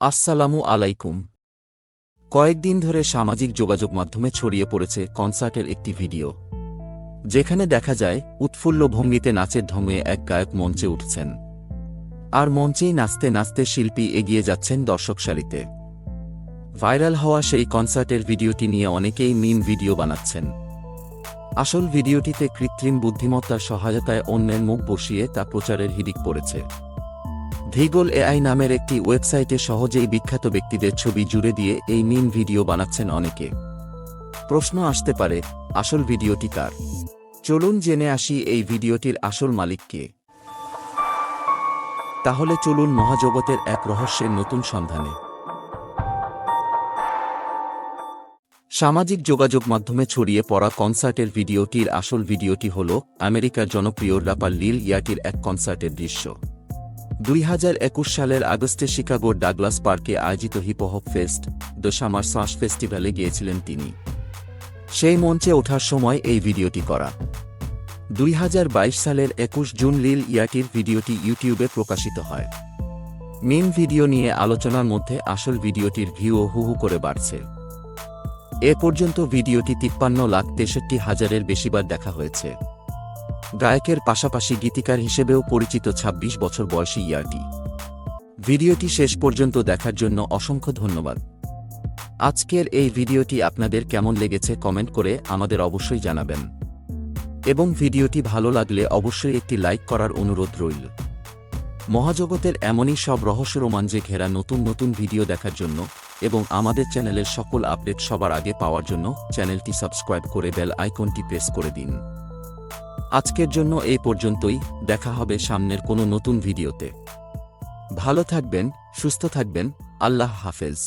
আসসালামু আলাইকুম। কয়েকদিন ধরে সামাজিক যোগাযোগ মাধ্যমে ছড়িয়ে পড়েছে কনসার্টের একটি ভিডিও, যেখানে দেখা যায়, উৎফুল্ল ভঙ্গিতে নাচের ঢঙে এক গায়ক মঞ্চে উঠছেন। আর মঞ্চেই নাচতে নাচতে শিল্পী এগিয়ে যাচ্ছেন দর্শক সারিতে। ভাইরাল হওয়া সেই কনসার্টের ভিডিওটি নিয়ে অনেকেই মিম ভিডিও বানাচ্ছেন। আসল ভিডিওটিতে কৃত্রিম বুদ্ধিমত্তার সহায়তায় অন্যের মুখ বসিয়ে তা প্রচারের হিড়িক পড়েছে। ভিগল এআই নামের একটি ওয়েবসাইটে সহজেই বিখ্যাত ব্যক্তিদের ছবি জুড়ে দিয়ে এই মিম ভিডিও বানাচ্ছেন অনেকে। প্রশ্ন আসতে পারে, আসল ভিডিওটি কার? চলুন জেনে আসি এই ভিডিওটির আসল মালিক কে। তাহলে চলুন মহাজগতের এক রহস্যের নতুন সন্ধানে। সামাজিক যোগাযোগ মাধ্যমে ছড়িয়ে পড়া কনসার্টের ভিডিওটির আসল ভিডিওটি হল আমেরিকার জনপ্রিয় রাপার লিল ইয়াটির এক কনসার্টের দৃশ্য। দুই হাজার একুশ সালের আগস্টে শিকাগোর ডাগলাস পার্কে আয়োজিত হিপহপ ফেস্ট দ্য সামার ফেস্টিভ্যালে গিয়েছিলেন তিনি। সেই মঞ্চে ওঠার সময় এই ভিডিওটি করা। দুই হাজার বাইশ সালের একুশ জুন লিল ইয়াটির ভিডিওটি ইউটিউবে প্রকাশিত হয়। মিম ভিডিও নিয়ে আলোচনার মধ্যে আসল ভিডিওটির ভিউও হু হু করে বাড়ছে। এ পর্যন্ত ভিডিওটি তিপ্পান্ন লাখ তেষট্টি হাজারের বেশিবার দেখা হয়েছে। গায়কের পাশাপাশি গীতিকার হিসেবেও পরিচিত ২৬ বছর বয়সী ইয়াটি ভিডিওটি শেষ পর্যন্ত দেখার জন্য অসংখ্য ধন্যবাদ। আজকের এই ভিডিওটি আপনাদের কেমন লেগেছে কমেন্ট করে আমাদের অবশ্যই জানাবেন। এবং ভিডিওটি ভালো লাগলে অবশ্যই একটি লাইক করার অনুরোধ রইল। মহাজগতের এমনই সব রহস্য রোমাঞ্চে ঘেরা নতুন নতুন ভিডিও দেখার জন্য এবং আমাদের চ্যানেলের সকল আপডেট সবার আগে পাওয়ার জন্য চ্যানেলটি সাবস্ক্রাইব করে বেল আইকনটি প্রেস করে দিন। আজকের জন্য এই পর্যন্তই, দেখা হবে সামনের কোনো নতুন ভিডিওতে। ভালো থাকবেন, সুস্থ থাকবেন, আল্লাহ হাফেজ।